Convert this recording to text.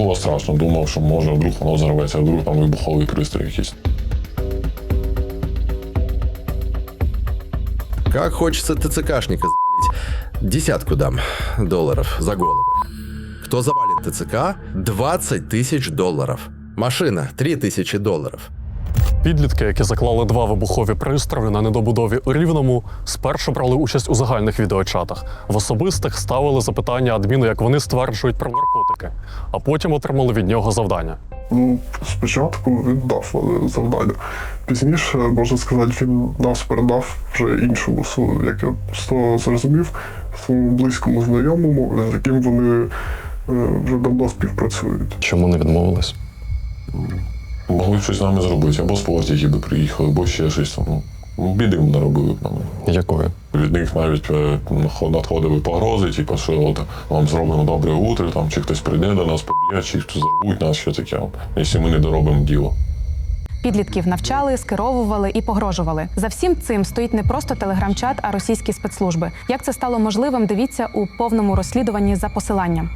Було страшно, думав, що може вдруг воно взорветься, а вдруг там вибуховий пристрій якийсь. Как хочется ТЦКшника завалить. Десятку дам долларов за головы. Кто завалит ТЦК? 20 тысяч долларов. Машина 3 тысячи долларов. Підлітки, які заклали два вибухові пристрої на недобудові у Рівному, спершу брали участь у загальних відеочатах. В особистих ставили запитання адміну, як вони стверджують про наркотики, а потім отримали від нього завдання. Ну, спочатку він дав завдання. Пізніше, можна сказати, він нас передав вже іншому, су- як я з того зрозумів, своєму близькому знайомому, з яким вони е, вже давно співпрацюють. Чому не відмовились? Могли б щось з нами зробити, або з потяги би приїхали, або ще щось. Ну, Біди б наробили б нам. Якої? Них навіть е, надходили погрози, типу, що от вам зробимо добре утро, там, чи хтось прийде до нас, поб'є, чи хтось зарвуть нас, що таке, якщо ми не доробимо діло. Підлітків навчали, скеровували і погрожували. За всім цим стоїть не просто телеграм-чат, а російські спецслужби. Як це стало можливим? Дивіться у повному розслідуванні за посиланням.